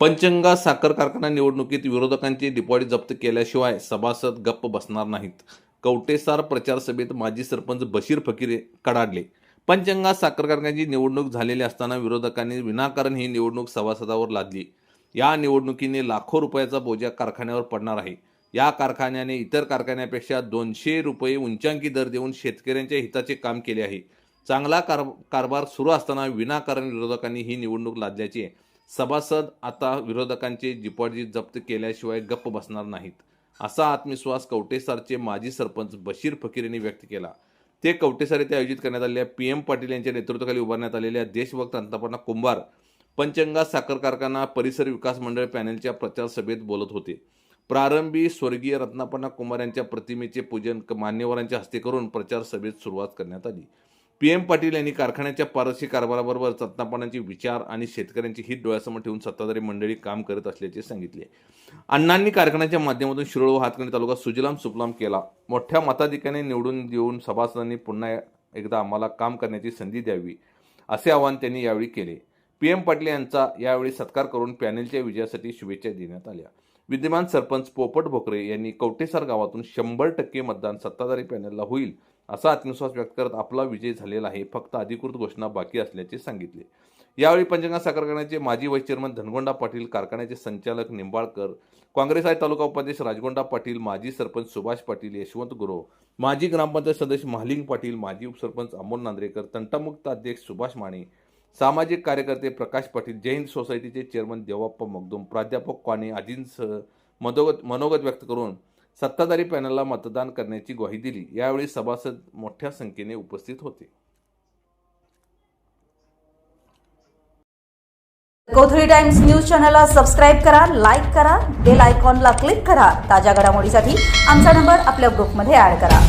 पंचंगा साखर कारखाना निवडणुकीत विरोधकांचे डिपॉझिट जप्त केल्याशिवाय सभासद गप्प बसणार नाहीत. कवटेसार प्रचारसभेत माजी सरपंच बशीर फकीर कडाडले. पंचंगा साखर कारखान्याची निवडणूक झालेली असताना विरोधकांनी विनाकारण ही निवडणूक सभासदावर लादली. या निवडणुकीने लाखो रुपयाचा बोजा कारखान्यावर पडणार आहे. या कारखान्याने इतर कारखान्यापेक्षा दोनशे रुपये उंचांकी दर देऊन शेतकऱ्यांच्या हिताचे काम केले आहे. चांगला कार कारभार सुरू असताना विनाकारण विरोधकांनी ही निवडणूक लादल्याची सभासद आता विरोधकांचे डिपॉझिट जप्त केल्याशिवाय गप्प बसणार नाहीत. असा आत्मविश्वास कवटेसारचे माजी सरपंच बशीर फकीर यांनी व्यक्त केला. ते कवटेसार येथे आयोजित करण्यात आलेल्या पी एम पाटील यांच्या नेतृत्वाखाली उभारण्यात आलेल्या देशभक्त अंतपणा कुंभार पंचंगा साखर कारखाना परिसर विकास मंडळ पॅनेलच्या प्रचार सभेत बोलत होते. प्रारंभी स्वर्गीय रत्नापण्णा कुमार यांच्या प्रतिमेचे पूजन क- मान्यवरांच्या हस्ते करून प्रचार सभेत सुरुवात करण्यात आली. पी एम पाटील यांनी कारखान्याच्या पारसी कारभाराबरोबर रत्नापणाचे विचार आणि शेतकऱ्यांची हित डोळ्यासमोर ठेवून सत्ताधारी मंडळी काम करत असल्याचे सांगितले. अण्णांनी कारखान्याच्या माध्यमातून शिरोळ व हातकणी तालुका सुजलाम सुफलाम केला. मोठ्या मताधिक्याने निवडून देऊन सभासदांनी पुन्हा एकदा आम्हाला काम करण्याची संधी द्यावी असे आवाहन त्यांनी यावेळी केले. पी एम पाटील यांचा यावेळी सत्कार करून पॅनेलच्या विजयासाठी शुभेच्छा देण्यात आल्या. विद्यमान सरपंच पोपट भोकरे यांनी कवटेसार गावातून शंभर टक्के मतदान सत्ताधारी पॅनलला होईल असा आत्मविश्वास व्यक्त करत आपला विजय झालेला आहे फक्त अधिकृत घोषणा बाकी असल्याचे सांगितले. यावेळी पंचगंगा साखर कारखान्याचे माजी व्हाईस चेअरमन धनगोंडा पाटील कारखान्याचे संचालक निंबाळकर काँग्रेस आय तालुका उपाध्यक्ष राजगोंडा पाटील माजी सरपंच सुभाष पाटील यशवंत गुरव माजी ग्रामपंचायत सदस्य महालिंग पाटील माजी उपसरपंच अमोल नांद्रेकर तंटामुक्त अध्यक्ष सुभाष माने सामाजिक कार्यकर्ते प्रकाश पाटील जैन सोसायटीचे चेअरमन देवाप्पा मगदूम प्राध्यापक क्वाने आदींसह मनोगत मनोगत व्यक्त करून सत्ताधारी पॅनलला मतदान करण्याची ग्वाही दिली. यावेळी सभासद मोठ्या संख्येने उपस्थित होते. कोथळी टाइम्स न्यूज चॅनलला सबस्क्राईब करा लाईक करा बेल आयकॉनला क्लिक करा. ताज्या घडामोडीसाठी आमचा नंबर आपल्या ग्रुपमध्ये ॲड करा.